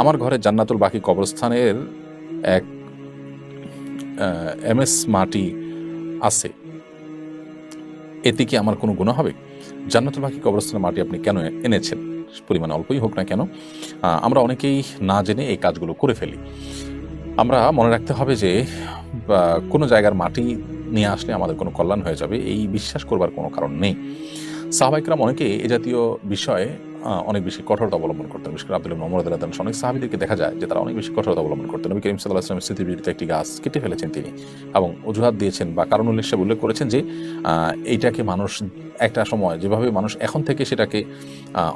আমার ঘরে জান্নাতুল বাকি কবরস্থানের এক এম এস মাটি আছে। এতে কি আমার কোনো গুণা হবে? জান্নাতুল বাকি কবরস্থানের মাটি আপনি কেন এনেছেন? পরিমাণ অল্পই হোক না কেন। আমরা অনেকেই না জেনে এই কাজগুলো করে ফেলি। আমরা মনে রাখতে হবে যে কোনো জায়গার মাটি নিয়ে আসলে আমাদের কোনো কল্যাণ হয়ে যাবে, এই বিশ্বাস করবার কোনো কারণ নেই। সাহাবাইকরাম অনেকে এ জাতীয় বিষয়ে অনেক বেশি কঠোরতা অবলম্বন করতেন। বিশেষ করে আব্দুল মোহাম্মদ আল্লাহ অনেক সাহাবিদেরকে দেখা যায় যে তারা অনেক বেশি কঠোরতা অবলম্বন করতেন। নবী করিম সাল্লাহ স্মৃতির বিরুদ্ধে একটি গাছ কেটে ফেলেছেন তিনি এবং অজুহাত দিয়েছেন বা কারণ উল্লেখ উল্লেখ করেছেন যে এইটাকে মানুষ একটা সময় যেভাবে মানুষ এখন থেকে সেটাকে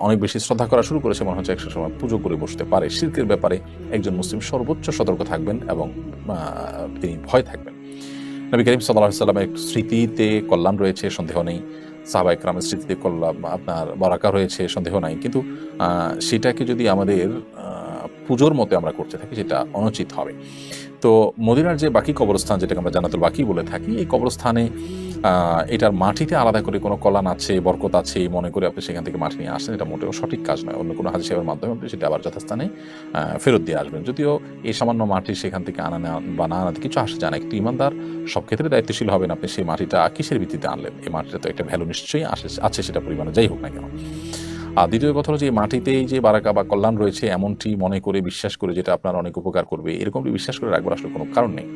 অনেক বেশি শ্রদ্ধা করা শুরু করেছে, মনে হচ্ছে একটা সময় পুজো করে বসতে পারে। শিল্পের ব্যাপারে একজন মুসলিম সর্বোচ্চ সতর্ক থাকবেন এবং তিনি ভয় থাকবেন। নবী করিম সাল্লাহ সাল্লামের স্মৃতিতে কল্যাণ রয়েছে, সন্দেহ নেই। সাহাবা ইকরামের স্মৃতিতে কল্লা আপনার বরাকা রয়েছে, সন্দেহ নাই। কিন্তু সেটাকে যদি আমাদের পুজোর মতে আমরা করতে থাকি, সেটা অনুচিত হবে। তো মদিনার যে বাকি কবরস্থান, যেটাকে আমরা জানাতুল বাকি বলে থাকি, এই কবরস্থানে এটার মাটিতে আলাদা করে কোনো কল্যাণ আছে, বরকত আছে, মনে করে আপনি সেখান থেকে মাটি নিয়ে আসেন, এটা মোটেও সঠিক কাজ নয়। অন্য কোনো হাজি সাহেবের মাধ্যমে আপনি সেটা আবার যথাস্থানে ফেরত দিয়ে আসবেন। যদিও এই সামান্য মাটি সেখান থেকে আনা বা না আনাতে কিছু আসে জানে না, একটি ইমানদার, সব ক্ষেত্রে দায়িত্বশীল হবেন আপনি। সেই মাটিটা কিসের ভিত্তিতে আনলেন? এই মাটিটা তো একটা ভ্যালু নিশ্চয়ই আসে, আছে সেটা পরিমাণে, যাই হোক না কেন। আর দ্বিতীয় কথা হলো যে মাটিতেই যে বারাকা বা কল্যাণ রয়েছে, এমনটি মনে করে বিশ্বাস করে যেটা আপনার অনেক উপকার করবে। এরকমটি বিশ্বাস করে রাখবার আসলে কোনো কারণ নেই।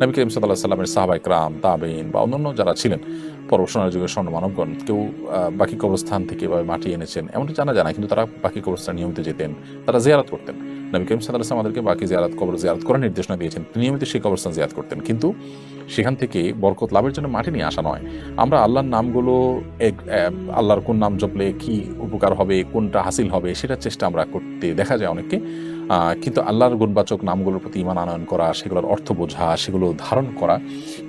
নবী করিম সাল্লাহ সাল্লামের সাহাবাই ক্রাম তাবেইন বা অন্যান্য যারা ছিলেন পরবর্তী যুগের স্বর্ণ মানবগণ, কেউ বাকি কবরস্থান থেকে বা মাটি এনেছেন, এমনটি জানা যায় না, কিন্তু তারা বাকি কবরস্থান নিয়মিত যেতেন, তারা জিয়ারত করতেন। নবী করিম সাল্লাহ আমাদেরকে বাকি জিয়ারত, কবর জিয়ারত করার নির্দেশনা দিয়েছেন নিয়মিত সেই কবরস্থান জিয়ারত করতেন। কিন্তু সেখান থেকে বরকত লাভের জন্য মাঠে নিয়ে আসা নয়। আমরা আল্লাহর নামগুলো এক- আল্লাহর কোন নাম জপলে কি উপকার হবে, কোনটা হাসিল হবে, সেটার চেষ্টা আমরা করতে দেখা যায় অনেককে। কিন্তু আল্লাহর গুণবাচক নামগুলোর প্রতি ইমান আনয়ন করা, সেগুলোর অর্থ বোঝা, সেগুলো ধারণ করা,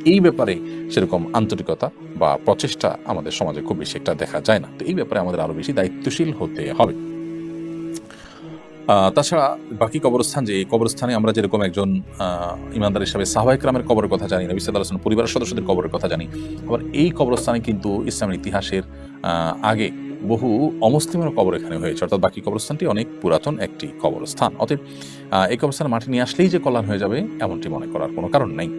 এই ব্যাপারে সেরকম আন্তরিকতা বা প্রচেষ্টা আমাদের সমাজে খুব বেশি একটা দেখা যায় না। তো এই ব্যাপারে আমাদের আরও বেশি দায়িত্বশীল হতে হবে। তাছাড়া বাকি কবরস্থান যে কবরস্থানে আমরা যেরকম একজন ইমানদার হিসাবে সাহবাহিক রামের কবরের কথা জানি নবী সাল্লাহ আসলাম পরিবারের সদস্যদের কবরের কথা জানি, আবার এই কবরস্থানে কিন্তু ইসলামের ইতিহাসের আগে বহু অমুসলিমের কবর এখানে হয়েছে, অর্থাৎ বাকি কবরস্থানটি অনেক পুরাতন একটি কবরস্থান। অতএব এই কবরস্থানে মাটি নিয়ে আসলেই যে কল্যাণ হয়ে যাবে, এমনটি মনে করার কোনো কারণ নেই।